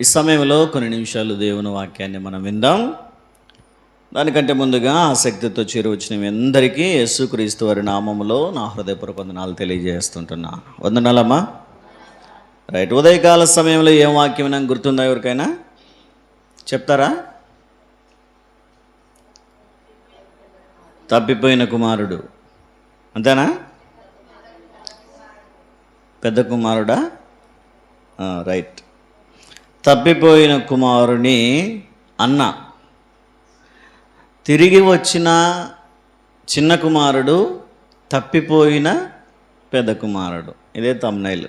ఈ సమయంలో కొన్ని నిమిషాలు దేవుని వాక్యాన్ని మనం విందాం. దానికంటే ముందుగా ఆసక్తితో చేరువచ్చిన మీ అందరికీ యేసుక్రీస్తు వారి నామములో నా హృదయపూర్వక వందనాలు తెలియజేస్తుంటున్నాను వందనాలమ్మా. రైట్ ఉదయకాల సమయంలో ఏం వాక్యం నాకు గుర్తుందా ఎవరికైనా? చెప్తారా? తప్పిపోయిన కుమారుడు. అంతేనా? పెద్ద కుమారుడా? రైట్. తప్పిపోయిన కుమారుని అన్న. తిరిగి వచ్చిన చిన్న కుమారుడు తప్పిపోయిన పెద్ద కుమారుడు. ఇదే తమ్నైల్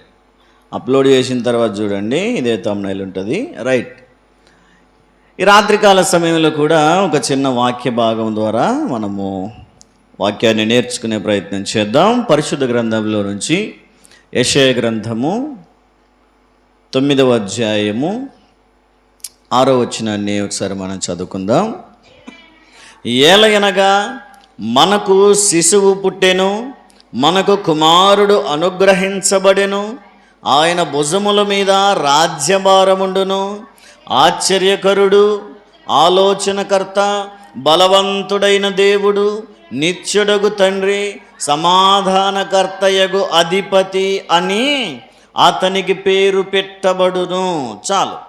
అప్లోడ్ చేసిన తర్వాత చూడండి ఇదే తమ్నైల్ ఉంటుంది. రైట్ ఈ రాత్రికాల సమయంలో కూడా ఒక చిన్న వాక్య భాగం ద్వారా మనము వాక్యాన్ని నేర్చుకునే ప్రయత్నం చేద్దాం. పరిశుద్ధ గ్రంథంలో నుంచి యశయ గ్రంథము తొమ్మిదవ అధ్యాయము ఆరో వచ్చినాన్ని ఒకసారి మనం చదువుకుందాం. ఏలయనగా మనకు శిశువు పుట్టెను మనకు కుమారుడు అనుగ్రహించబడెను ఆయన భుజముల మీద రాజ్యభారముండును ఆశ్చర్యకరుడు ఆలోచనకర్త బలవంతుడైన దేవుడు నిత్యుడగు తండ్రి సమాధానకర్తయగు అధిపతి అని అతనికి పేరు పెట్టబడును. చాలు.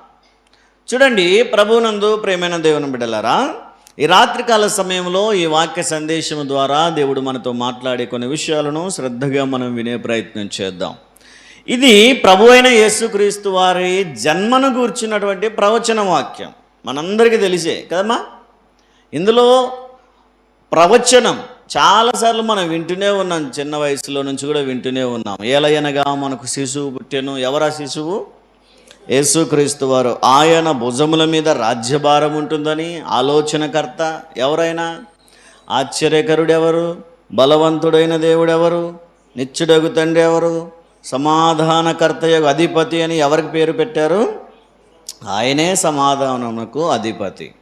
చూడండి ప్రభునందు ప్రేమైన దేవుని బిడ్డలారా ఈ రాత్రికాల సమయంలో ఈ వాక్య సందేశం ద్వారా దేవుడు మనతో మాట్లాడే కొన్ని విషయాలను శ్రద్ధగా మనం వినే ప్రయత్నం చేద్దాం. ఇది ప్రభు అయిన యేసుక్రీస్తు వారి జన్మను గూర్చినటువంటి ప్రవచన వాక్యం. మనందరికీ తెలిసే కదమ్మా? ఇందులో ప్రవచనం చాలాసార్లు మనం వింటూనే ఉన్నాం చిన్న వయసులో నుంచి కూడా వింటూనే ఉన్నాం. ఏలయనగా మనకు శిశువు పుట్టెను. ఎవరా శిశువు? యేసుక్రీస్తు వారు. ఆయన భుజముల మీద రాజ్యభారం ఉంటుందని ఆలోచనకర్త ఎవరైనా? ఆశ్చర్యకరుడు ఎవరు బలవంతుడైన దేవుడెవరు? నిత్యుడగు తండ్రి ఎవరు? సమాధానకర్త యొక్క అధిపతి అని ఎవరికి పేరు పెట్టారు? ఆయనే సమాధానమునకు అధిపతి.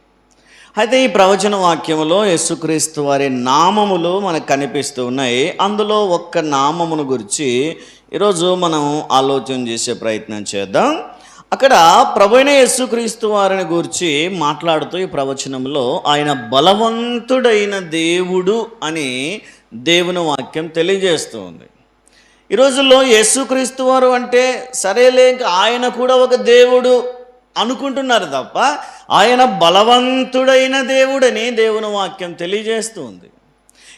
అయితే ఈ ప్రవచన వాక్యములో యేసుక్రీస్తు వారి నామములు మనకు కనిపిస్తూ ఉన్నాయి. అందులో ఒక్క నామమును గురించి ఈరోజు మనం ఆలోచన చేసే ప్రయత్నం చేద్దాం. అక్కడ ప్రభుైన యేసుక్రీస్తు వారిని గురించి మాట్లాడుతూ ఈ ప్రవచనంలో ఆయన బలవంతుడైన దేవుడు అని దేవుని వాక్యం తెలియజేస్తుంది ఈ రోజుల్లో యేసుక్రీస్తు వారు అంటే సరేలే ఇంకా ఆయన కూడా ఒక దేవుడు అనుకుంటున్నారు తప్ప ఆయన బలవంతుడైన దేవుడని దేవుని వాక్యం తెలియజేస్తూ ఉంది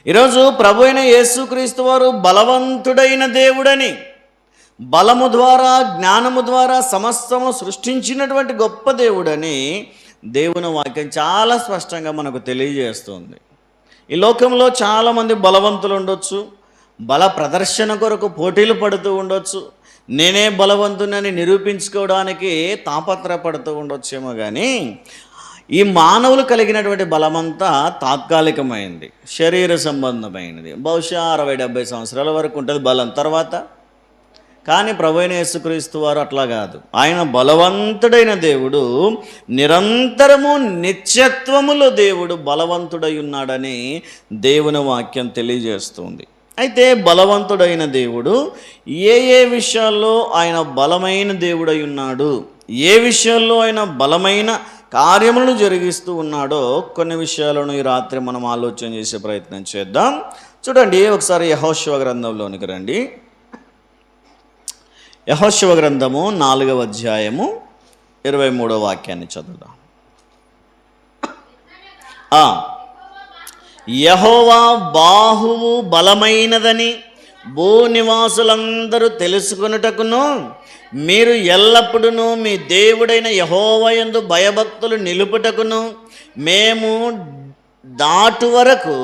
ఈరోజు ప్రభు అయిన యేసుక్రీస్తు వారు బలవంతుడైన దేవుడని బలము ద్వారా జ్ఞానము ద్వారా సమస్తము సృష్టించినటువంటి గొప్ప దేవుడని దేవుని వాక్యం చాలా స్పష్టంగా మనకు తెలియజేస్తుంది. ఈ లోకంలో చాలామంది బలవంతులు ఉండొచ్చు బల ప్రదర్శన కొరకు పోటీలు పడుతూ ఉండొచ్చు నేనే బలవంతునని నిరూపించుకోవడానికి తాపత్రపడుతూ ఉండొచ్చేమో కానీ ఈ మానవులు కలిగినటువంటి బలమంతా తాత్కాలికమైంది శరీర సంబంధమైనది. బహుశా అరవై డెబ్బై సంవత్సరాల వరకు ఉంటుంది బలం తర్వాత. కానీ ప్రభైన యేసుక్రీస్తు వారు అట్లా కాదు. ఆయన బలవంతుడైన దేవుడు నిరంతరము నిత్యత్వములో దేవుడు బలవంతుడై ఉన్నాడని దేవుని వాక్యం తెలియజేస్తుంది. అయితే బలవంతుడైన దేవుడు ఏ ఏ విషయాల్లో ఆయన బలమైన దేవుడై ఉన్నాడు ఏ విషయాల్లో ఆయన బలమైన కార్యములను జరిగిస్తూ ఉన్నాడో కొన్ని విషయాలను ఈ రాత్రి మనం ఆలోచన చేసే ప్రయత్నం చేద్దాం. చూడండి ఒకసారి యహోశివ గ్రంథంలోనికి రండి. యహోశివ గ్రంథము నాలుగవ అధ్యాయము ఇరవై మూడవ వాక్యాన్ని చదువుదాం. యహోవా బాహువు బలమైనదని భూనివాసులందరూ తెలుసుకొనుటకును మీరు ఎల్లప్పుడూ మీ దేవుడైన యహోవయందు భయభక్తులు నిలుపుటకును మేము దాటు వరకు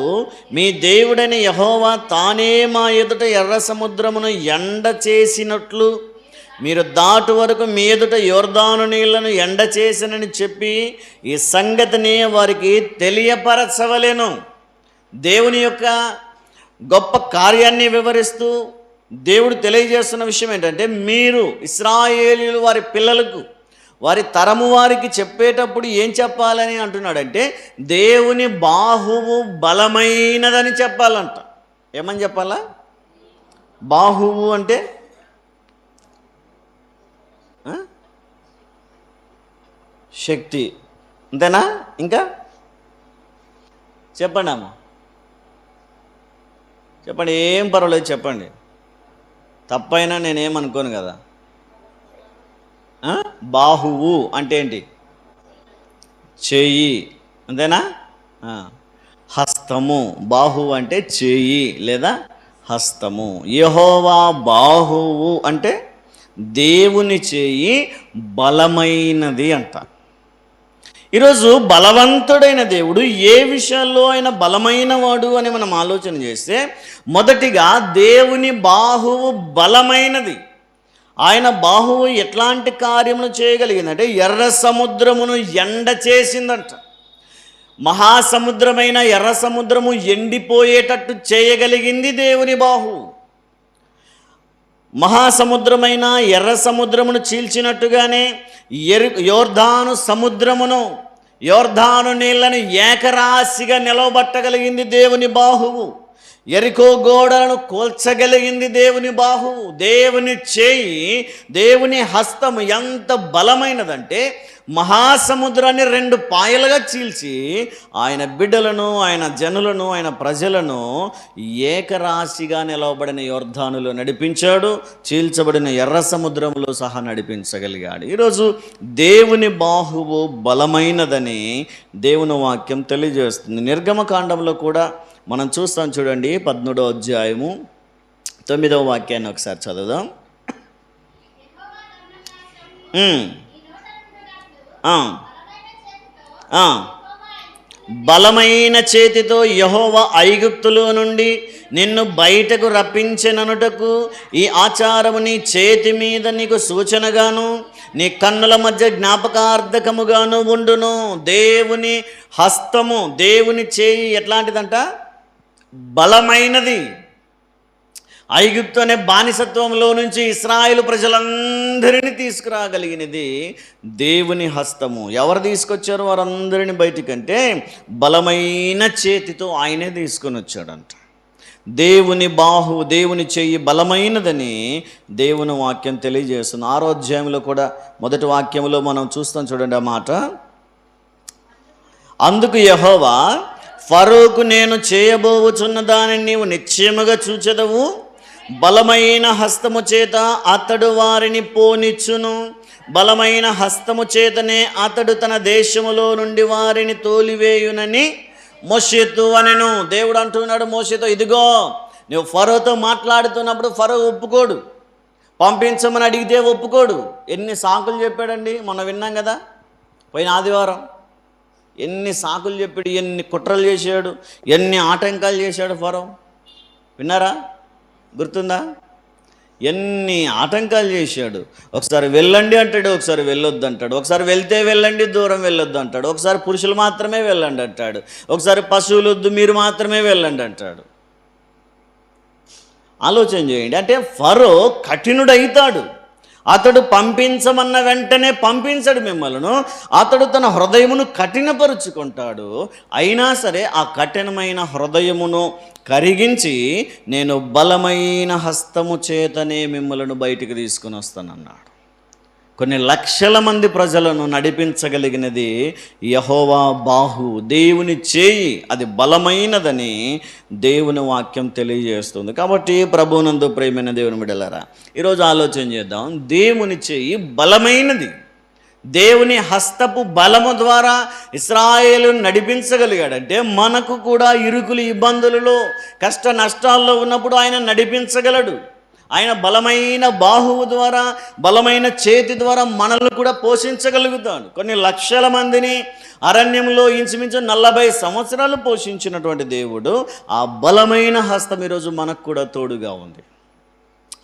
మీ దేవుడైన యహోవా తానే మా ఎదుట ఎర్ర సముద్రమును ఎండ చేసినట్లు మీరు దాటు వరకు మీ ఎదుట యోర్దాను నీళ్ళను ఎండ చేసినని చెప్పి ఈ సంగతిని వారికి తెలియపరచవలేను. దేవుని యొక్క గొప్ప కార్యాన్ని వివరిస్తూ దేవుడు తెలియజేస్తున్న విషయం ఏంటంటే మీరు ఇస్రాయేలీలు వారి పిల్లలకు వారి తరము వారికి చెప్పేటప్పుడు ఏం చెప్పాలని అంటున్నాడంటే దేవుని బాహువు బలమైనదని చెప్పాలంట. ఏమని చెప్పాలా? బాహువు అంటే? శక్తి. అంతేనా? ఇంకా? చెప్పండి అమ్మ చెప్పండి ఏం పర్వాలేదు చెప్పండి. తప్పైనా నేనేమనుకోను కదా. బాహువు అంటే ఏంటి? చేయి. అంతేనా? హస్తము. బాహువు అంటే చేయి లేదా హస్తము. యహోవా బాహువు అంటే దేవుని చేయి బలమైనది అంట ఈరోజు బలవంతుడైన దేవుడు ఏ విషయాల్లో ఆయన బలమైన వాడు అని మనం ఆలోచన చేస్తే మొదటిగా దేవుని బాహువు బలమైనది. ఆయన బాహువు ఎట్లాంటి కార్యములు చేయగలిగిందంటే ఎర్ర సముద్రమును ఎండ చేసిందంట. మహాసముద్రమైన ఎర్ర సముద్రము ఎండిపోయేటట్టు చేయగలిగింది దేవుని బాహువు. మహాసముద్రమైన ఎర్ర సముద్రమును చీల్చినట్టుగానే ఎర్ యోర్ధాను సముద్రమును యోర్ధాను నీళ్ళను ఏకరాశిగా నిలవబట్టగలిగింది దేవుని బాహువు. ఎరికో గోడలను కోల్చగలిగింది దేవుని బాహువు. దేవుని చేయి దేవుని హస్తము ఎంత బలమైనదంటే మహాసముద్రాన్ని రెండు పాయలుగా చీల్చి ఆయన బిడ్డలను ఆయన జనులను ఆయన ప్రజలను ఏకరాశిగా నిలవబడిన యోర్ధానులో నడిపించాడు. చీల్చబడిన ఎర్ర సముద్రంలో సహా నడిపించగలిగాడు. ఈరోజు దేవుని బాహువు బలమైనదని దేవుని వాక్యం తెలియజేస్తుంది. నిర్గమకాండంలో కూడా మనం చూస్తాం చూడండి పద్మూడో అధ్యాయము తొమ్మిదవ వాక్యాన్ని ఒకసారి చదువుదాం. బలమైన చేతితో యహోవ ఐగుప్తులో నుండి నిన్ను బయటకు రప్పించెననుటకు ఈ ఆచారము నీ చేతి మీద నీకు సూచనగాను నీ కన్నుల మధ్య జ్ఞాపకార్థకముగాను ఉండును. దేవుని హస్తము దేవుని చేయి ఎట్లాంటిదంట? బలమైనది. ఐగుప్తు అనే బానిసత్వంలో నుంచి ఇస్రాయేల్ ప్రజలందరినీ తీసుకురాగలిగినది దేవుని హస్తము. ఎవరు తీసుకొచ్చారు వారందరిని బయటికంటే? బలమైన చేతితో ఆయనే తీసుకొని వచ్చాడంట దేవుని బాహు దేవుని చెయ్యి బలమైనదని దేవుని వాక్యం తెలియజేస్తుంది. ఆరో అధ్యాయంలో కూడా మొదటి వాక్యంలో మనం చూస్తాం చూడండి ఆ మాట. అందుకు యహోవా ఫరోకు నేను చేయబోవుచున్న దానిని నీవు నిశ్చయముగా చూచెదవు. బలమైన హస్తము చేత అతడు వారిని పోనిచ్చును. బలమైన హస్తము చేతనే అతడు తన దేశములో నుండి వారిని తోలివేయునని మోషేతు అనెను. దేవుడు అంటున్నాడు మోషేతో ఇదిగో నువ్వు ఫరోతో మాట్లాడుతున్నప్పుడు ఫరో ఒప్పుకోడు. పంపించమని అడిగితే ఒప్పుకోడు. ఎన్ని సాకులు చెప్పాడండి? మొన్న విన్నాం కదా పోయిన ఆదివారం. ఎన్ని సాకులు చెప్పాడు ఎన్ని కుట్రలు చేశాడు ఎన్ని ఆటంకాలు చేశాడు ఫరో? విన్నారా? గుర్తుందా? ఎన్ని ఆటంకాలు చేశాడు. ఒకసారి వెళ్ళండి అంటాడు ఒకసారి వెళ్ళొద్దు అంటాడు. ఒకసారి వెళ్తే వెళ్ళండి దూరం వెళ్ళొద్దు అంటాడు. ఒకసారి పురుషులు మాత్రమే వెళ్ళండి అంటాడు. ఒకసారి పశువులు వద్దు మీరు మాత్రమే వెళ్ళండి అంటాడు. ఆలోచన చేయండి. అంటే ఫరో కఠినుడైతాడు. అతడు పంపించమన్న వెంటనే పంపించడు మిమ్మల్ని. అతడు తన హృదయమును కఠినపరుచుకుంటాడు. అయినా సరే ఆ కఠినమైన హృదయమును కరిగించి నేను బలమైన హస్తము చేతనే మిమ్మలను బయటికి తీసుకుని వస్తానన్నాడు. కొన్ని లక్షల మంది ప్రజలను నడిపించగలిగినది యహోవా బాహు. దేవుని చేయి అది బలమైనదని దేవుని వాక్యం తెలియజేస్తుంది. కాబట్టి ప్రభునందు ప్రేమైన దేవుని బిడలరా ఈరోజు ఆలోచన చేద్దాం. దేవుని చేయి బలమైనది. దేవుని హస్తపు బలము ద్వారా ఇస్రాయేలు నడిపించగలిగాడంటే మనకు కూడా ఇరుకులు ఇబ్బందులలో కష్ట నష్టాల్లో ఉన్నప్పుడు ఆయన నడిపించగలడు. ఆయన బలమైన బాహువు ద్వారా బలమైన చేతి ద్వారా మనల్ని కూడా పోషించగలుగుతాడు. కొన్ని లక్షల మందిని అరణ్యంలో ఇంచుమించు నలభై సంవత్సరాలు పోషించినటువంటి దేవుడు ఆ బలమైన హస్తం ఈరోజు మనకు కూడా తోడుగా ఉంది.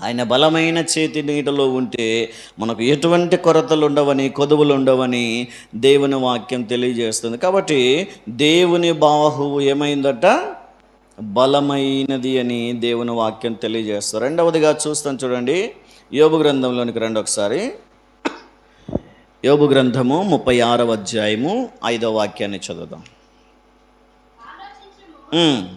ఆయన బలమైన చేతి నీటిలో ఉంటే మనకు ఎటువంటి కొరతలు ఉండవని కొదువులు ఉండవని దేవుని వాక్యం తెలియజేస్తుంది. కాబట్టి దేవుని బాహువు ఏమైందట? బలమైనది అని దేవుని వాక్యం తెలియజేస్తారు రెండవదిగా చూస్తాం చూడండి. యోబు గ్రంథంలోనికి రండి ఒకసారి. యోబు గ్రంథము ముప్పై ఆరవ అధ్యాయము ఐదవ వాక్యాన్ని చదువుదాం. ఉమ్.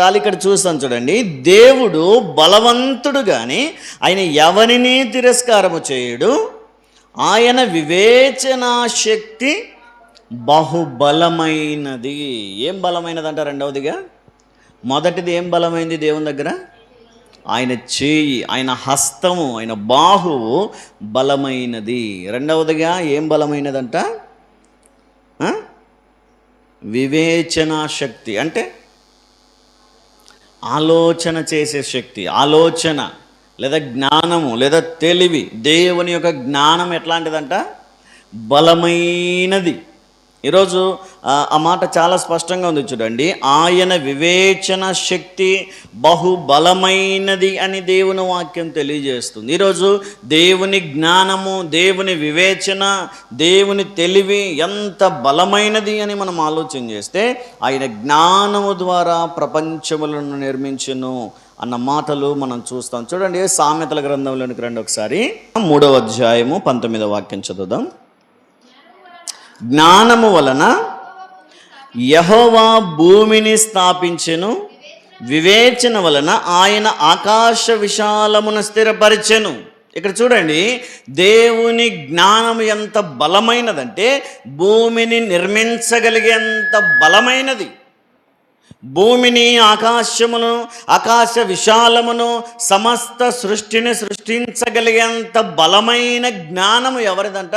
చాలా ఇక్కడ చూస్తాం చూడండి. దేవుడు బలవంతుడు కానీ ఆయన ఎవరిని తిరస్కారము చేయుడు? ఆయన వివేచనా శక్తి బహుబలమైనది. ఏం బలమైనది అంట రెండవదిగా? మొదటిది ఏం బలమైంది దేవుని దగ్గర? ఆయన చేయి ఆయన హస్తము ఆయన బాహువు బలమైనది. రెండవదిగా ఏం బలమైనదంట? వివేచనా శక్తి. అంటే ఆలోచన చేసే శక్తి ఆలోచన లేదా జ్ఞానము లేదా తెలివి దేవుని యొక్క జ్ఞానం ఎట్లాంటిదంట? బలమైనది. ఈరోజు ఆ, మాట చాలా స్పష్టంగా ఉంది చూడండి. ఆయన వివేచన శక్తి బహుబలమైనది అని దేవుని వాక్యం తెలియజేస్తుంది. ఈరోజు దేవుని జ్ఞానము దేవుని వివేచన దేవుని తెలివి ఎంత బలమైనది అని మనం ఆలోచన చేస్తే ఆయన జ్ఞానము ద్వారా ప్రపంచములను నిర్మించును అన్న మాటలు మనం చూస్తాం. చూడండి సామెతల గ్రంథంలోనికి రండి ఒకసారి. మూడవ అధ్యాయము పంతొమ్మిదవ వాక్యం చదువుదాం. జ్ఞానము వలన యహోవా భూమిని స్థాపించెను. వివేచన వలన ఆయన ఆకాశ విశాలమును స్థిరపరిచెను. ఇక్కడ చూడండి దేవుని జ్ఞానం ఎంత బలమైనదంటే భూమిని నిర్మించగలిగేంత బలమైనది. భూమిని ఆకాశమును ఆకాశ విశాలమును సమస్త సృష్టిని సృష్టించగలిగేంత బలమైన జ్ఞానము ఎవరిదంట?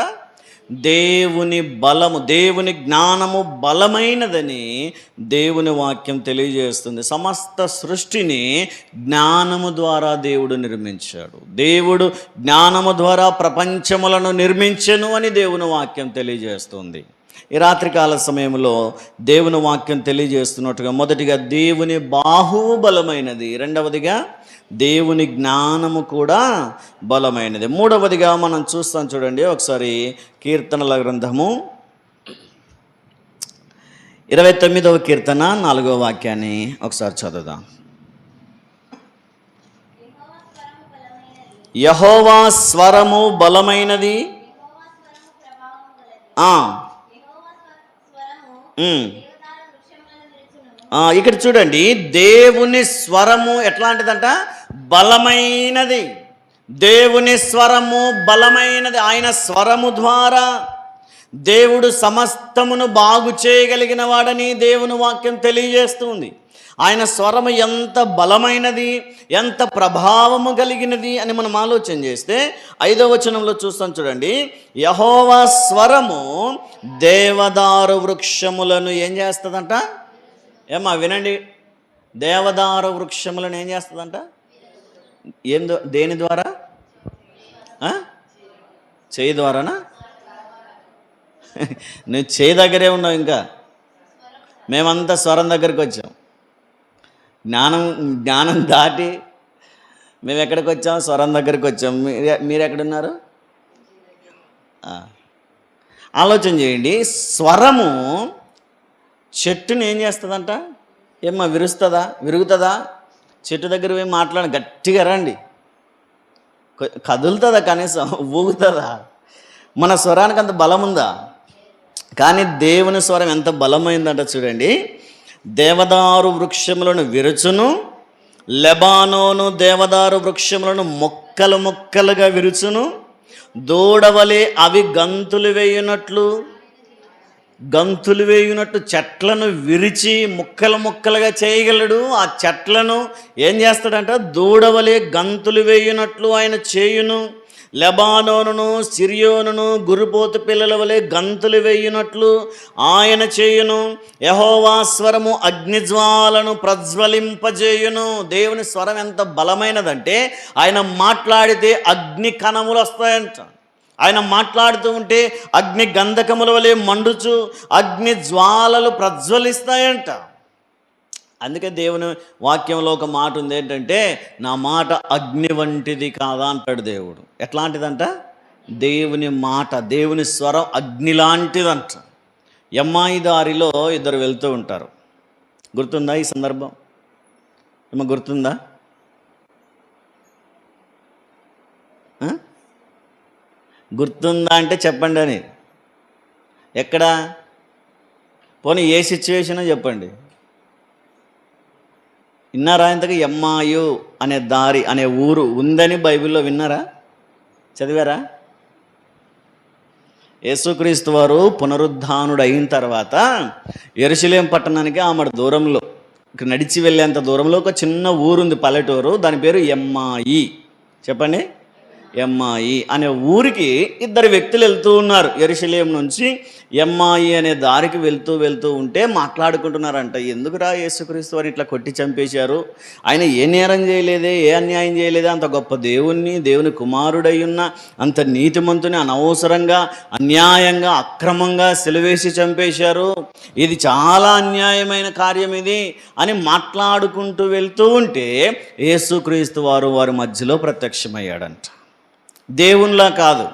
దేవుని బలము దేవుని జ్ఞానము బలమైనదని దేవుని వాక్యం తెలియజేస్తుంది. సమస్త సృష్టిని జ్ఞానము ద్వారా దేవుడు నిర్మించాడు. దేవుడు జ్ఞానము ద్వారా ప్రపంచములను నిర్మించను అని దేవుని వాక్యం తెలియజేస్తుంది. ఈ రాత్రికాల సమయంలో దేవుని వాక్యం తెలియజేస్తున్నట్టుగా మొదటిగా దేవుని బాహువు బలమైనది రెండవదిగా దేవుని జ్ఞానము కూడా బలమైనది. మూడవదిగా మనం చూస్తాం చూడండి ఒకసారి కీర్తనల గ్రంథము. ఇరవై తొమ్మిదవ కీర్తన నాలుగవ వాక్యాన్ని ఒకసారి చదువుదాం. యహోవా స్వరము బలమైనది. ఇక్కడ చూడండి దేవుని స్వరము ఎట్లాంటిదంట? బలమైనది. దేవుని స్వరము బలమైనది. ఆయన స్వరము ద్వారా దేవుడు సమస్తమును బాగు చేయగలిగిన వాడని దేవుని వాక్యం తెలియజేస్తుంది. ఆయన స్వరము ఎంత బలమైనది ఎంత ప్రభావము కలిగినది అని మనం ఆలోచన చేస్తే ఐదో వచనంలో చూస్తాం చూడండి. యహోవా స్వరము దేవదారు వృక్షములను ఏం చేస్తుందంట? ఏమా వినండి. దేవదారు వృక్షములను ఏం చేస్తుందంట? ఏం దేని ద్వారా? చేయి ద్వారానా? నువ్వు చేయి దగ్గరే ఉన్నావు ఇంకా. మేమంతా స్వరం దగ్గరికి వచ్చాం. జ్ఞానం జ్ఞానం దాటి మేము ఎక్కడికి వచ్చాం? స్వరం దగ్గరికి వచ్చాం. మీరు ఎక్కడున్నారు ఆలోచన చేయండి. స్వరము చెట్టుని ఏం చేస్తుందంట? ఏమ్మా విరుస్తుందా? విరుగుతుందా? చెట్టు దగ్గర పోయి మాట్లాడి గట్టిగా రండి. కదులుతుందా కనీసం? ఊగుతుందా? మన స్వరానికి అంత బలం ఉందా? కానీ దేవుని స్వరం ఎంత బలమైందంట చూడండి. దేవదారు వృక్షములను విరుచును లెబానోను దేవదారు వృక్షములను మొక్కలు మొక్కలుగా విరుచును దూడవలే అవి గంతులు వేయునట్లు గంతులు వేయునట్టు చెట్లను విరిచి ముక్కలు ముక్కలుగా చేయగలడు. ఆ చెట్లను ఏం చేస్తాడంట? దూడవలే గంతులు వేయునట్లు ఆయన చేయును. లెబానోనును సిరియోనును గురుపోతు పిల్లల వలె గంతులు వేయునట్లు ఆయన చేయును. యహోవా స్వరము అగ్నిజ్వాలను ప్రజ్వలింపజేయును. దేవుని స్వరం ఎంత బలమైనదంటే ఆయన మాట్లాడితే అగ్ని కణములు వస్తాయంట. ఆయన మాట్లాడుతూ ఉంటే అగ్ని గంధకముల వలె మండుచు అగ్ని జ్వాలలు ప్రజ్వలిస్తాయంట. అందుకే దేవుని వాక్యంలో ఒక మాట ఉంది ఏంటంటే నా మాట అగ్ని వంటిది కాదా అంటాడు దేవుడు. ఎట్లాంటిదంట? దేవుని మాట దేవుని స్వరం అగ్ని లాంటిదంట ఎమ్మాయి దారిలో ఇద్దరు వెళ్తూ ఉంటారు. గుర్తుందా ఈ సందర్భం? ఏమో గుర్తుందా? గుర్తుందా అంటే చెప్పండి అని. ఎక్కడ? పోనీ ఏ సిచ్యువేషన్ చెప్పండి. విన్నారా ఇంతకు? ఎమ్మాయు అనే దారి అనే ఊరు ఉందని బైబిల్లో విన్నారా? చదివారా? యేసుక్రీస్తు వారు పునరుద్ధానుడు అయిన తర్వాత ఎరుశలేం పట్టణానికి ఆమె దూరంలో ఇక్కడ నడిచి వెళ్ళేంత దూరంలో ఒక చిన్న ఊరుంది పల్లెటూరు. దాని పేరు ఎమ్మాయి. చెప్పండి. ఎమ్మాయి అనే ఊరికి ఇద్దరు వ్యక్తులు వెళ్తూ ఉన్నారు. ఎరుశలేం నుంచి ఎమ్మాయి అనే దారికి వెళ్తూ వెళ్తూ ఉంటే మాట్లాడుకుంటున్నారంట ఎందుకురా యేసుక్రీస్తు వారిని ఇట్లా కొట్టి చంపేశారు? ఆయన ఏ నేరం చేయలేదే ఏ అన్యాయం చేయలేదే? అంత గొప్ప దేవుణ్ణి దేవుని కుమారుడై ఉన్న అంత నీతిమంతుని అనవసరంగా అన్యాయంగా అక్రమంగా సెలవేసి చంపేశారు. ఇది చాలా అన్యాయమైన కార్యం ఇది అని మాట్లాడుకుంటూ వెళ్తూ ఉంటే యేసుక్రీస్తు వారు వారి మధ్యలో ప్రత్యక్షమయ్యాడంట. దేవునిలా కాదు.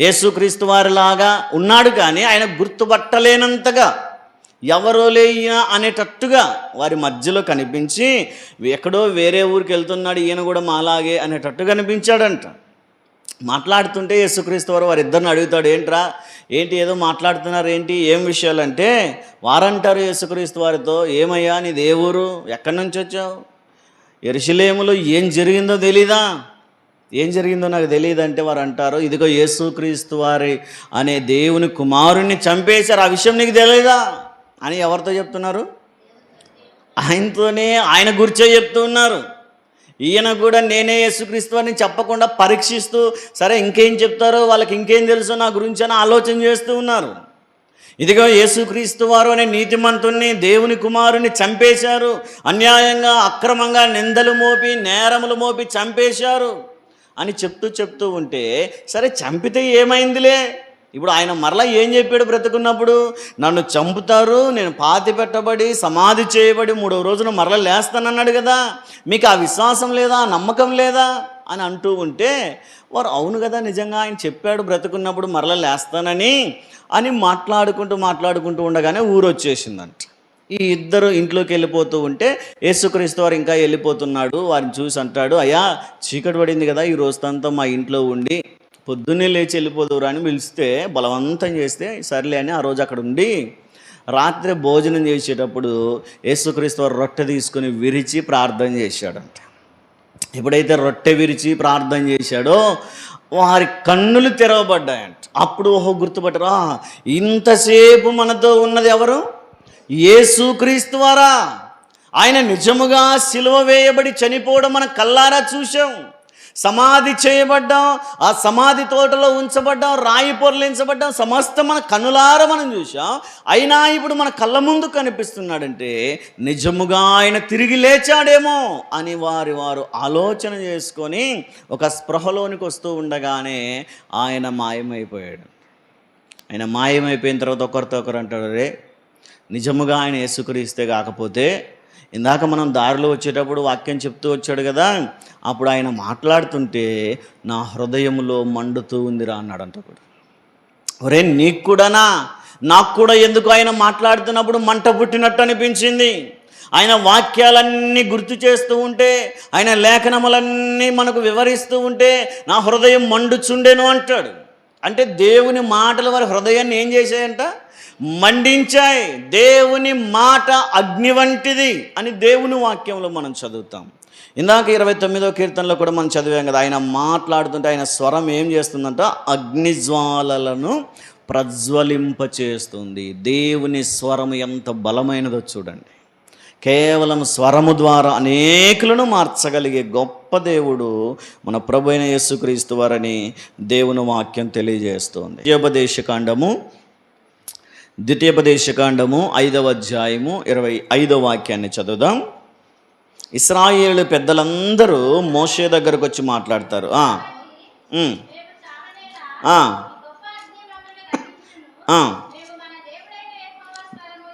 యేసుక్రీస్తు వారిలాగా ఉన్నాడు కానీ ఆయన గుర్తుపట్టలేనంతగా ఎవరో లేయినా అనేటట్టుగా వారి మధ్యలో కనిపించి ఎక్కడో వేరే ఊరికి వెళ్తున్నాడు ఈయన కూడా మాలాగే అనేటట్టు కనిపించాడంట మాట్లాడుతుంటే యేసుక్రీస్తు వారు వారిద్దరిని అడుగుతాడు ఏంట్రా? ఏంటి ఏదో మాట్లాడుతున్నారు? ఏంటి? ఏం విషయాలంటే వారంటారు యేసుక్రీస్తు వారితో ఏమయ్యా నీది ఏ ఊరు? ఎక్కడి నుంచి వచ్చావు? ఎరుశలేములో ఏం జరిగిందో తెలీదా? ఏం జరిగిందో నాకు తెలియదు అంటే వారు అంటారు ఇదిగో యేసుక్రీస్తు వారి అనే దేవుని కుమారుణ్ణి చంపేశారు. ఆ విషయం నీకు తెలియదా అని ఎవరితో చెప్తున్నారు? ఆయనతోనే ఆయన గురిచే చెప్తూ ఉన్నారు. ఈయన కూడా నేనే యేసుక్రీస్తు వారిని చెప్పకుండా పరీక్షిస్తూ సరే ఇంకేం చెప్తారో వాళ్ళకి ఇంకేం తెలుసో నా గురించి అని ఆలోచన చేస్తూ ఉన్నారు. ఇదిగో యేసుక్రీస్తు వారు అనే నీతిమంతుణ్ణి దేవుని కుమారుని చంపేశారు. అన్యాయంగా అక్రమంగా నిందలు మోపి నేరములు మోపి చంపేశారు. అని చెప్తూ చెప్తూ ఉంటే సరే చంపితే ఏమైందిలే? ఇప్పుడు ఆయన మరలా ఏం చెప్పాడు బ్రతుకున్నప్పుడు? నన్ను చంపుతారు నేను పాతి పెట్టబడి సమాధి చేయబడి మూడవ రోజున మరలా లేస్తానన్నాడు కదా. మీకు ఆ విశ్వాసం లేదా నమ్మకం లేదా? అని అంటూ ఉంటే వారు అవును కదా నిజంగా ఆయన చెప్పాడు బ్రతుకున్నప్పుడు మరలా లేస్తానని అని మాట్లాడుకుంటూ మాట్లాడుకుంటూ ఉండగానే ఊరు వచ్చేసిందంట ఈ ఇద్దరు ఇంట్లోకి వెళ్ళిపోతూ ఉంటే యేసుక్రీస్తు వారు ఇంకా వెళ్ళిపోతున్నాడు వారిని చూసి అంటాడు అయ్యా చీకటి పడింది కదా ఈ రోజంతా మా ఇంట్లో ఉండి పొద్దున్నే లేచి వెళ్ళిపోదురా అని పిలిస్తే బలవంతం చేస్తే సర్లే అని ఆ రోజు అక్కడ ఉండి రాత్రి భోజనం చేసేటప్పుడు యేసుక్రీస్తు వారు రొట్టె తీసుకుని విరిచి ప్రార్థన చేశాడంట. ఎప్పుడైతే రొట్టె విరిచి ప్రార్థన చేశాడో వారి కన్నులు తెరవబడ్డాయంట. అప్పుడు ఓహో గుర్తుపట్టరా ఇంతసేపు మనతో ఉన్నది ఎవరు? యేసుక్రీస్తు వారా? ఆయన నిజముగా సిలువ వేయబడి చనిపోవడం మనం కల్లారా చూసాం సమాధి చేయబడ్డాం ఆ సమాధి తోటలో ఉంచబడ్డాం రాయి పొరలించబడ్డాం సమస్త మన కనులార మనం చూసాం అయినా ఇప్పుడు మన కళ్ళ ముందు కనిపిస్తున్నాడంటే నిజముగా ఆయన తిరిగి లేచాడేమో అని వారి వారు ఆలోచన చేసుకొని ఒక స్పృహలోనికి వస్తూ ఉండగానే ఆయన మాయమైపోయాడు. ఆయన మాయమైపోయిన తర్వాత ఒకరితో ఒకరు అంటాడు రే నిజముగా ఆయన యేసుక్రీస్తే కాకపోతే ఇందాక మనం దారిలో వచ్చేటప్పుడు వాక్యం చెప్తూ వచ్చాడు కదా అప్పుడు ఆయన మాట్లాడుతుంటే నా హృదయంలో మండుతూ ఉందిరా అన్నాడంట కూడా ఒరే నీకు కూడానా? నాకు కూడా ఎందుకు ఆయన మాట్లాడుతున్నప్పుడు మంట పుట్టినట్టు అనిపించింది? ఆయన వాక్యాలన్నీ గుర్తు చేస్తూ ఉంటే ఆయన లేఖనములన్నీ మనకు వివరిస్తూ ఉంటే నా హృదయం మండుచుండెను అంటాడు. అంటే దేవుని మాటలు వారి హృదయాన్ని ఏం చేశాయంట? మండించాయి. దేవుని మాట అగ్ని వంటిది అని దేవుని వాక్యంలో మనం చదువుతాం. ఇందాక ఇరవై తొమ్మిదో కీర్తనలో కూడా మనం చదివాం కదా ఆయన మాట్లాడుతుంటే ఆయన స్వరం ఏం చేస్తుందంట? అగ్నిజ్వాలలను ప్రజ్వలింపచేస్తుంది దేవుని స్వరం ఎంత బలమైనదో చూడండి. కేవలం స్వరము ద్వారా అనేకులను మార్చగలిగే గొప్ప దేవుడు మన ప్రభు అయిన యేసుక్రీస్తు వారని దేవుని వాక్యం తెలియజేస్తుంది. యోపదేశకాండము ద్వితీయోపదేశకాండము ఐదవ అధ్యాయము ఇరవై ఐదవ వాక్యాన్ని చదువుదాం. ఇస్రాయేలు పెద్దలందరూ మోషే దగ్గరకు వచ్చి మాట్లాడతారు.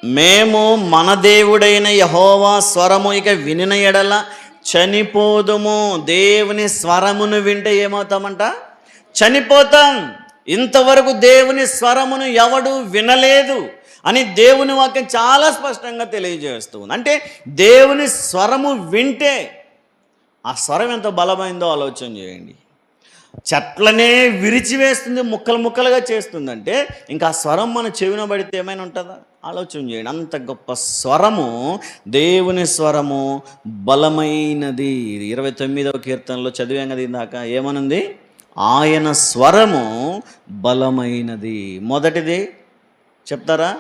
మేము మన దేవుడైన యహోవా స్వరము ఇక వినిన ఎడల చనిపోదుము. దేవుని స్వరమును వింటే ఏమవుతామంట? చనిపోతాం. ఇంతవరకు దేవుని స్వరమును ఎవడు వినలేదు అని దేవుని వాక్యం చాలా స్పష్టంగా తెలియజేస్తుంది అంటే దేవుని స్వరము వింటే ఆ స్వరం ఎంత బలమైందో ఆలోచన చేయండి. చెట్లనే విరిచివేస్తుంది ముక్కలు ముక్కలుగా చేస్తుందంటే ఇంకా ఆ స్వరం మన చెవిన పడితే ఏమైనా ఉంటుందా? ఆలోచన చేయండి. అంత గొప్ప స్వరము దేవుని స్వరము బలమైనది. ఇరవై తొమ్మిదవ కీర్తనలో చదివాం కదా ఇందాక. ఏమనుంది? ఆయన స్వరము బలమైనది. మొదటిది చెప్తారా?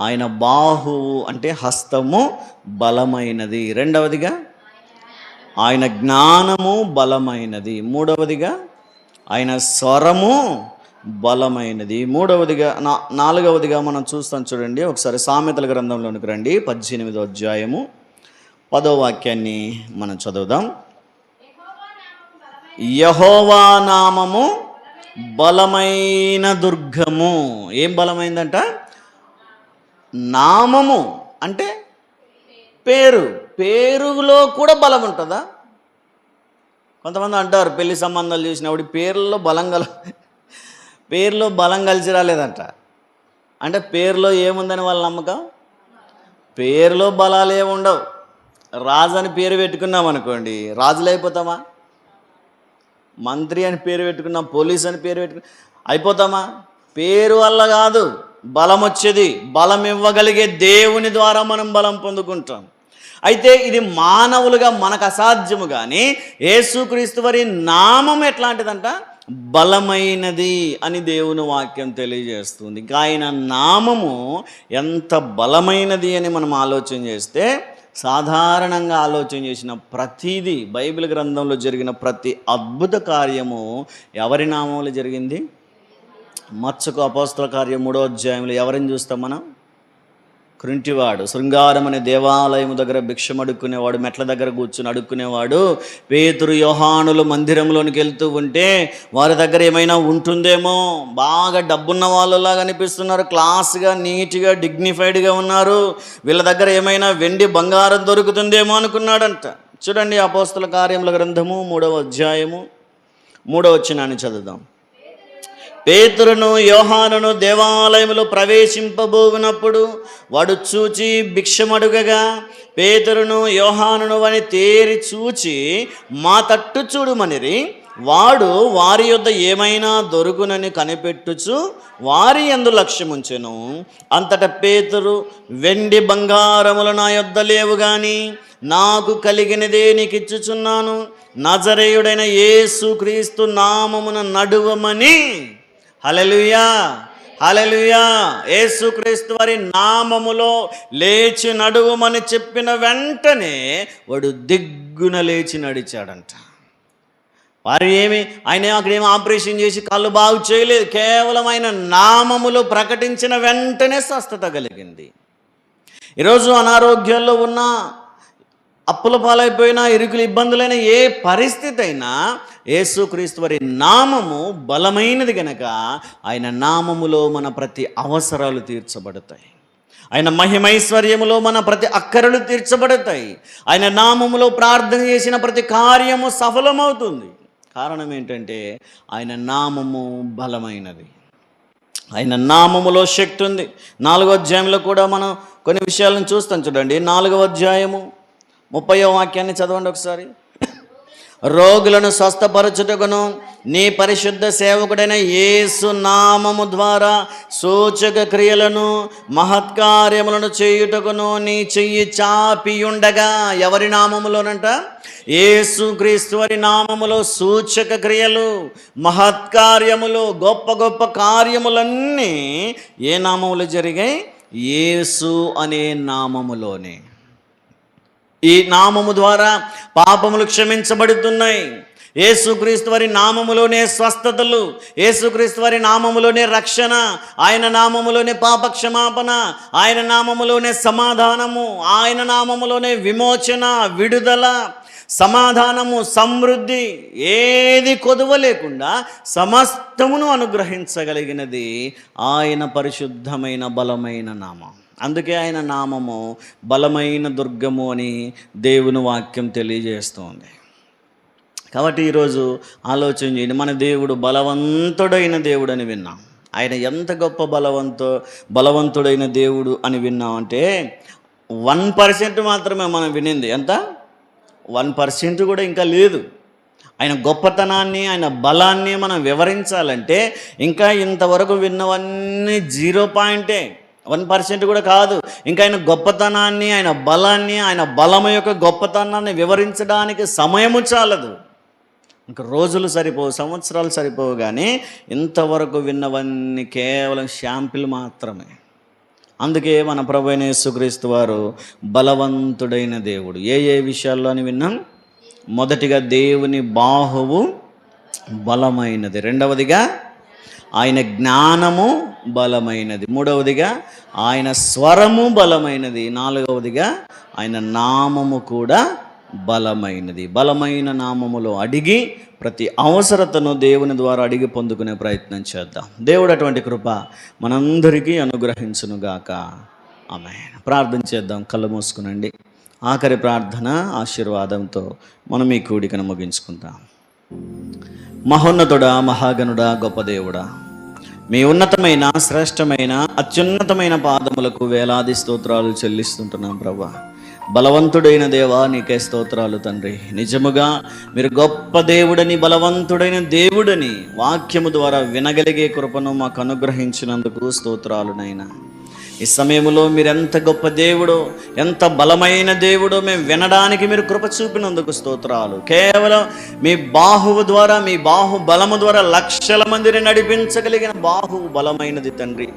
ఆయన బాహువు అంటే హస్తము బలమైనది. రెండవదిగా? ఆయన జ్ఞానము బలమైనది. మూడవదిగా? ఆయన స్వరము బలమైనది. మూడవదిగా? నా నాలుగవదిగా మనం చూస్తాం చూడండి. ఒకసారి సామెతల గ్రంథంలోనికి రండి. పద్దెనిమిదో అధ్యాయము. పదో వాక్యాన్ని మనం చదువుదాం. యహోవా నామము బలమైన దుర్గము. ఏం బలమైందంట? నామము అంటే పేరు. పేరులో కూడా బలం ఉంటుందా? కొంతమంది అంటారు పెళ్ళి సంబంధాలు చూసినప్పుడు పేర్లలో బలం కల పేరులో బలం కలిసి రాలేదంట. అంటే పేరులో ఏముందని వాళ్ళ నమ్మకం? పేరులో బలాలు ఏమి ఉండవు రాజు అని పేరు పెట్టుకున్నాం అనుకోండి రాజులైపోతామా? మంత్రి అని పేరు పెట్టుకున్నాం పోలీస్ అని పేరు పెట్టుకున్నాం. అయిపోతామా? పేరు వల్ల కాదు బలం వచ్చేది. బలం ఇవ్వగలిగే దేవుని ద్వారా మనం బలం పొందుకుంటాం. అయితే ఇది మానవులుగా మనకు అసాధ్యము కానీ యేసుక్రీస్తు వారి నామం ఎట్లాంటిదంట? బలమైనది అని దేవుని వాక్యం తెలియజేస్తుంది. ఇంకా ఆయన నామము ఎంత బలమైనది అని మనం ఆలోచన చేస్తే సాధారణంగా ఆలోచన చేసిన ప్రతిదీ బైబిల్ గ్రంథంలో జరిగిన ప్రతి అద్భుత కార్యము ఎవరి నామంలో జరిగింది? మత్స్యకు అపోస్తల కార్యం మూడో అధ్యాయంలో ఎవరిని చూస్తాం మనం? కృంటివాడు. శృంగారం అనే దేవాలయం దగ్గర భిక్షం అడుక్కునేవాడు మెట్ల దగ్గర కూర్చుని అడుక్కునేవాడు. పేతురు యోహానులు మందిరంలోనికి వెళ్తూ ఉంటే వారి దగ్గర ఏమైనా ఉంటుందేమో? బాగా డబ్బున్న వాళ్ళలా కనిపిస్తున్నారు క్లాస్గా నీట్గా డిగ్నిఫైడ్గా ఉన్నారు. వీళ్ళ దగ్గర ఏమైనా వెండి బంగారం దొరుకుతుందేమో అనుకున్నాడంట. చూడండి అపోస్తుల కార్యముల గ్రంథము మూడవ అధ్యాయము మూడవ వచ్చినాన్ని చదువుదాం. పేతురును యోహానును దేవాలయములో ప్రవేశింపబోగినప్పుడు వాడు చూచి భిక్షమడుగగా పేతురును యోహానును అని తేరి చూచి మా తట్టు చూడుమనిరి వాడు వారి యొద్ద ఏమైనా దొరుకునని కనిపెట్టుచు వారి ఎందు లక్ష్యముంచెను. అంతట పేతురు వెండి బంగారములు నా యొద్ద లేవు గాని నాకు కలిగినదే నీకు ఇచ్చుచున్నాను నజరేయుడైన యేసు క్రీస్తు నామమున నడువమని. హలలుయా హలలుయా యేసుక్రీస్తు వారి నామములో లేచి నడువమని చెప్పిన వెంటనే వాడు దిగ్గున లేచి నడిచాడంట. వారు ఏమి ఆయన అక్కడ ఏమి ఆపరేషన్ చేసి కళ్ళు బాగు చేయలేదు. కేవలం ఆయన నామములో ప్రకటించిన వెంటనే స్వస్థత కలిగింది. ఈరోజు అనారోగ్యంలో ఉన్న అప్పుల పాలైపోయినా ఇరుకులు ఇబ్బందులైన ఏ పరిస్థితి అయినా యేసుక్రీస్తు వారి నామము బలమైనది గనక ఆయన నామములో మన ప్రతి అవసరాలు తీర్చబడతాయి. ఆయన మహిమైశ్వర్యములో మన ప్రతి అక్కరలు తీర్చబడతాయి. ఆయన నామములో ప్రార్థన చేసిన ప్రతి కార్యము సఫలమవుతుంది. కారణం ఏంటంటే ఆయన నామము బలమైనది. ఆయన నామములో శక్తి ఉంది. నాలుగో అధ్యాయంలో కూడా మనం కొన్ని విషయాలను చూస్తాం చూడండి. నాలుగవ అధ్యాయము ముప్పయో వాక్యాన్ని చదవండి ఒకసారి. రోగులను స్వస్థపరచుటకును నీ పరిశుద్ధ సేవకుడైన యేసు నామము ద్వారా సూచక క్రియలను మహత్కార్యములను చేయుటకును నీ చెయ్యి చాపి ఉండగా ఎవరి నామములోనంట? యేసు క్రీస్తువరి నామములో సూచక క్రియలు మహత్కార్యములు గొప్ప గొప్ప కార్యములన్నీ ఏ నామములు జరిగాయి? యేసు అనే నామములోనే. ఈ నామము ద్వారా పాపములు క్షమించబడుతున్నాయి. యేసుక్రీస్తు వారి నామములోనే స్వస్థతలు యేసుక్రీస్తు వారి నామములోనే రక్షణ ఆయన నామములోనే పాప క్షమాపణ ఆయన నామములోనే సమాధానము ఆయన నామములోనే విమోచన విడుదల సమాధానము సమృద్ధి ఏది కొదువ లేకుండా సమస్తమును అనుగ్రహించగలిగినది ఆయన పరిశుద్ధమైన బలమైన నామం. అందుకే ఆయన నామము బలమైన దుర్గము అని దేవుని వాక్యం తెలియజేస్తోంది. కాబట్టి ఈరోజు ఆలోచన చేయండి మన దేవుడు బలవంతుడైన దేవుడు అని విన్నాం. ఆయన ఎంత గొప్ప బలవంతో బలవంతుడైన దేవుడు అని విన్నాం అంటే వన్ పర్సెంట్ మాత్రమే మనం వినింది. ఎంత? వన్ పర్సెంట్ కూడా ఇంకా లేదు. ఆయన గొప్పతనాన్ని ఆయన బలాన్ని మనం వివరించాలంటే ఇంకా ఇంతవరకు విన్నవన్నీ జీరో పాయింటే వన్ పర్సెంట్ కూడా కాదు. ఇంకా ఆయన గొప్పతనాన్ని ఆయన బలాన్ని ఆయన బలము యొక్క గొప్పతనాన్ని వివరించడానికి సమయము చాలదు. ఇంకా రోజులు సరిపోవు సంవత్సరాలు సరిపోవు కానీ ఇంతవరకు విన్నవన్నీ కేవలం షాంపిల్ మాత్రమే. అందుకే మన ప్రభు యేసుక్రీస్తు వారు బలవంతుడైన దేవుడు. ఏ ఏ విషయాల్లో అని విన్నాం? మొదటిగా దేవుని బాహువు బలమైనది. రెండవదిగా ఆయన జ్ఞానము బలమైనది. మూడవదిగా ఆయన స్వరము బలమైనది. నాలుగవదిగా ఆయన నామము కూడా బలమైనది. బలమైన నామములో అడిగి ప్రతి అవసరతను దేవుని ద్వారా అడిగి పొందుకునే ప్రయత్నం చేద్దాం. దేవుడు అటువంటి కృప మనందరికీ అనుగ్రహించునుగాక ఆమె ప్రార్థన చేద్దాం. కళ్ళు మూసుకునండి. ఆఖరి ప్రార్థన ఆశీర్వాదంతో మనం ఈ కూడికను ముగించుకుందాం. మహోన్నతుడా మహాగనుడా గొప్ప దేవుడా మీ ఉన్నతమైన శ్రేష్టమైన అత్యున్నతమైన పాదములకు వేలాది స్తోత్రాలు చెల్లిస్తుంటున్నాం ప్రభా బలవంతుడైన దేవా నీకే స్తోత్రాలు తండ్రి. నిజముగా మీరు గొప్ప దేవుడని బలవంతుడైన దేవుడని వాక్యము ద్వారా వినగలిగే కృపను మాకు అనుగ్రహించినందుకు స్తోత్రాలు నైనా ఈ సమయంలో మీరు ఎంత గొప్ప దేవుడో ఎంత బలమైన దేవుడో మేము వినడానికి మీరు కృప చూపినందుకు స్తోత్రాలు. కేవలం మీ బాహువు ద్వారా మీ బాహు బలము ద్వారా లక్షల మందిని నడిపించగలిగిన బాహువు బలమైనది తండ్రి.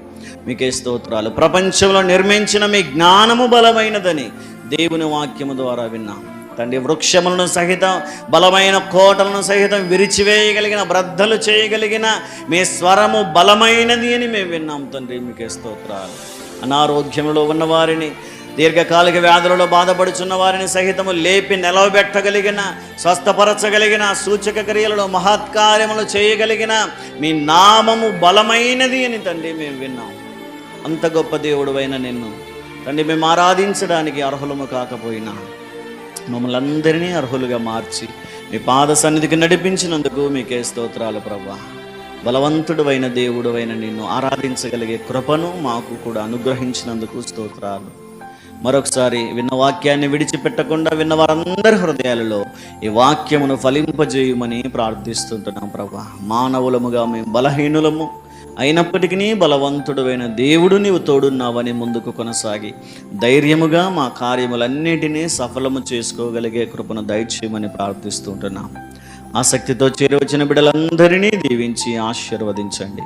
మీకే స్తోత్రాలు. ప్రపంచంలో నిర్మించిన మీ జ్ఞానము బలమైనదని దేవుని వాక్యము ద్వారా విన్నాం. తండ్రి వృక్షములను సహితం బలమైన కోటలను సహితం విరిచివేయగలిగిన బ్రద్దలు చేయగలిగిన మీ స్వరము బలమైనది అని మేము విన్నాం తండ్రి. మీకే స్తోత్రాలు. అనారోగ్యంలో ఉన్నవారిని దీర్ఘకాలిక వ్యాధులలో బాధపడుచున్న వారిని సహితము లేపి నిలవబెట్టగలిగిన స్వస్థపరచగలిగిన సూచక క్రియలలో మహత్కార్యములు చేయగలిగిన మీ నామము బలమైనది అని తండ్రి మేము విన్నాం. అంత గొప్ప దేవుడువైన నిన్ను. తండ్రి మేము ఆరాధించడానికి అర్హులము కాకపోయినా మమ్మల్ని అందరినీ అర్హులుగా మార్చి మీ పాద సన్నిధికి నడిపించినందుకు మీకే స్తోత్రాలు ప్రభా. బలవంతుడు అయిన దేవుడు అయిన నిన్ను ఆరాధించగలిగే కృపను మాకు కూడా అనుగ్రహించినందుకు స్తోత్రాలు. మరొకసారి విన్న వాక్యాన్ని విడిచిపెట్టకుండా విన్న వారందరి హృదయాలలో ఈ వాక్యమును ఫలింపజేయమని ప్రార్థిస్తుంటున్నాం ప్రభా. మానవులముగా మేము బలహీనులము. అయినప్పటికీ బలవంతుడైన దేవుడు నీవు తోడున్నావని ముందుకు కొనసాగి ధైర్యముగా మా కార్యములన్నిటినీ సఫలము చేసుకోగలిగే కృపను దయచేయమని ప్రార్థిస్తుంటున్నాం. ఆసక్తితో చేరవచ్చిన బిడ్డలందరినీ దీవించి ఆశీర్వదించండి.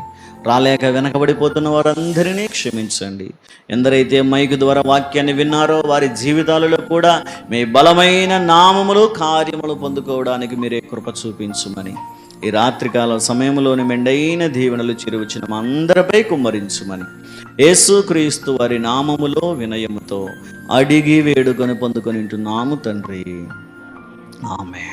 రాలేక వెనకబడిపోతున్న వారందరినీ క్షమించండి. ఎందరైతే మైకు ద్వారా వాక్యాన్ని విన్నారో వారి జీవితాలలో కూడా మీ బలమైన నామములు కార్యములు పొందుకోవడానికి మీరే కృప చూపించుమని ఈ రాత్రికాల సమయంలోని మెండైన దీవెనలు చిరువచ్చిన అందరిపై కుమ్మరించుమని యేసుక్రీస్తు వారి నామములో వినయముతో అడిగి వేడుకొని పొందుకొని ఉంటున్నాము తండ్రి. ఆమె